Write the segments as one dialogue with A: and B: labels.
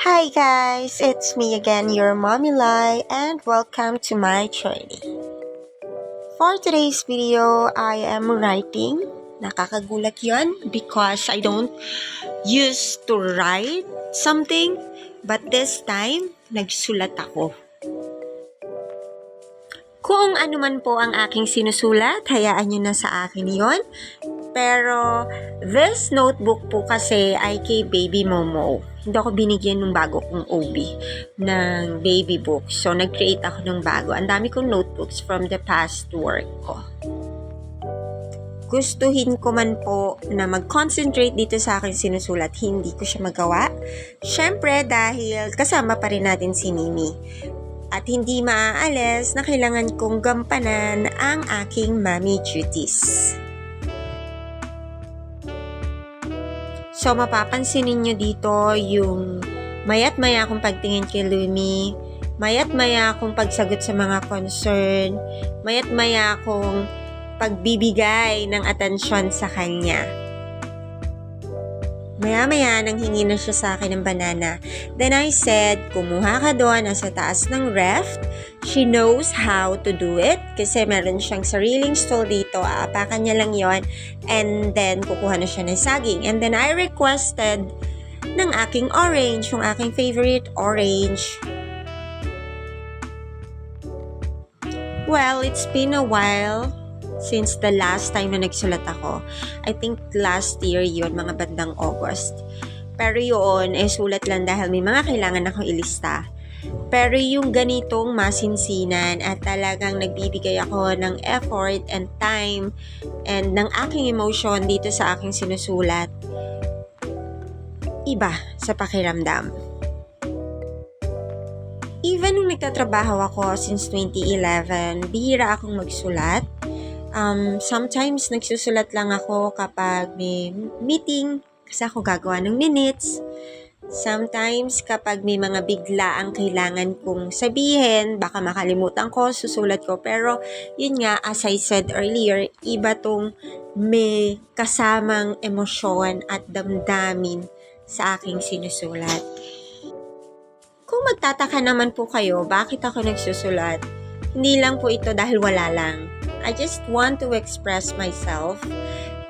A: Hi guys, it's me again, your mommy Lai, and welcome to my journey. For today's video, I am writing. Nakakagulat yon because I don't used to write something, but this time, nagsulat ako. Kung ano man po ang aking sinusulat, hayaan nyo na sa akin yon. Pero, this notebook po kasi ay kay Baby Momo. Hindi ako binigyan ng bago kong OB ng baby book. So, nag-create ako ng bago. Ang dami kong notebooks from the past work ko. Gustuhin ko man po na mag-concentrate dito sa akin sinusulat, hindi ko siya magawa. Siyempre, dahil kasama pa rin natin si Mimi at hindi maaalis na kailangan kong gampanan ang aking mommy duties. So, mapapansin ninyo dito yung mayat maya akong pagtingin kay Lumi, mayat maya akong pagsagot sa mga concern, mayat maya akong pagbibigay ng atensyon sa kanya. Maya-maya nang hingi na siya sa akin ng banana. Then I said, kumuha ka doon, nasa taas ng ref. She knows how to do it kasi meron siyang sariling stool dito. Aapakan niya lang yon And then, kukuha na siya ng saging. And then I requested ng aking orange, yung aking favorite orange. Well, it's been a while since the last time na nagsulat ako. I think last year yun, mga bandang August. Pero yun, eh sulat lang dahil may mga kailangan akong ilista. Pero yung ganitong masinsinan at talagang nagbibigay ako ng effort and time and ng aking emotion dito sa aking sinusulat, iba sa pakiramdam. Even nung nagtatrabaho ako since 2011, bihira akong magsulat Um, sometimes nagsusulat lang ako kapag may meeting kasi ako gagawa ng minutes. Sometimes kapag may mga bigla ang kailangan kong sabihin, baka makalimutan ko, susulat ko. Pero yun nga, as I said earlier, iba tong may kasamang emosyon at damdamin sa aking sinusulat. Kung magtataka naman po kayo, bakit ako nagsusulat? Hindi lang po ito dahil wala lang I just want to express myself.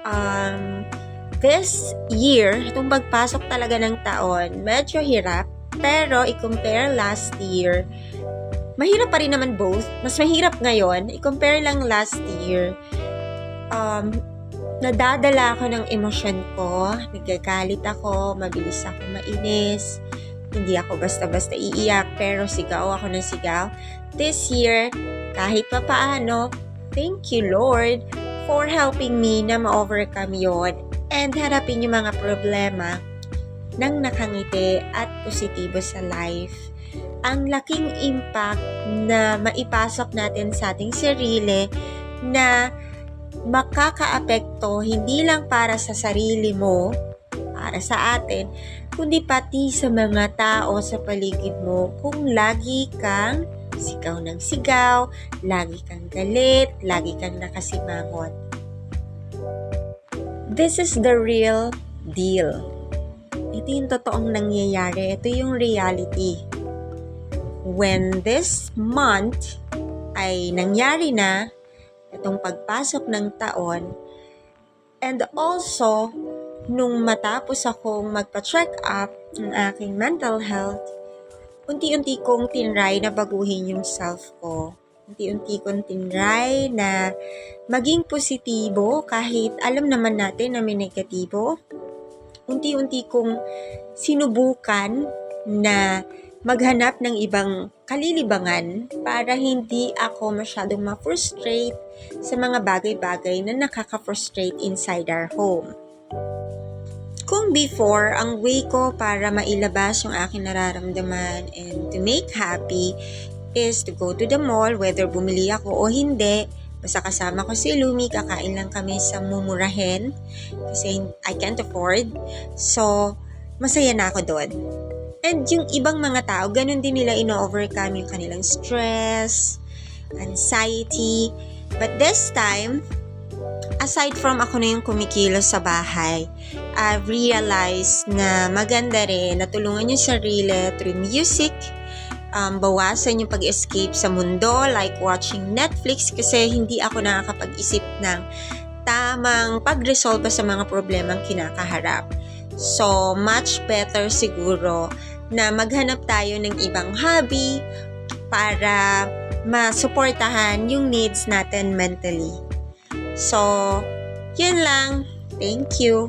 A: Um, this year, itong pagpasok talaga ng taon, medyo hirap. Pero, i-compare last year, mahirap pa rin naman both. Mas mahirap ngayon. I-compare lang last year. Um, nadadala ako ng emosyon ko. Nagagalit ako. Mabilis ako mainis. Hindi ako basta-basta iiyak. Pero sigaw ako ng sigaw. This year, kahit pa paano, Thank you, Lord, for helping me na ma-overcome yon and harapin yung mga problema ng nakangiti at positibo sa life. Ang laking impact na maipasok natin sa ating sarili na makakaapekto hindi lang para sa sarili mo, para sa atin, kundi pati sa mga tao sa paligid mo kung lagi kang sigaw ng sigaw, lagi kang galit, lagi kang nakasimangot. This is the real deal. Ito yung totoong nangyayari. Ito yung reality. When this month ay nangyari na, itong pagpasok ng taon, and also, nung matapos akong magpa-check up ng aking mental health, unti-unti kong tinry na baguhin yung self ko. Unti-unti kong tinry na maging positibo kahit alam naman natin na may negatibo. Unti-unti kong sinubukan na maghanap ng ibang kalilibangan para hindi ako masyadong ma-frustrate sa mga bagay-bagay na nakaka-frustrate inside our home. Kung before, ang way ko para mailabas yung aking nararamdaman and to make happy is to go to the mall, whether bumili ako o hindi, basta kasama ko si Lumi, kakain lang kami sa mumurahin kasi I can't afford. So, masaya na ako doon. And yung ibang mga tao, ganun din nila ino-overcome yung kanilang stress, anxiety. But this time, aside from ako na yung kumikilos sa bahay, I've realized na maganda rin na tulungan yung sarili through music, um, bawasan yung pag-escape sa mundo like watching Netflix kasi hindi ako nakakapag-isip ng tamang pag-resolve sa mga problemang kinakaharap. So, much better siguro na maghanap tayo ng ibang hobby para masuportahan yung needs natin mentally. So, yun lang. Thank you.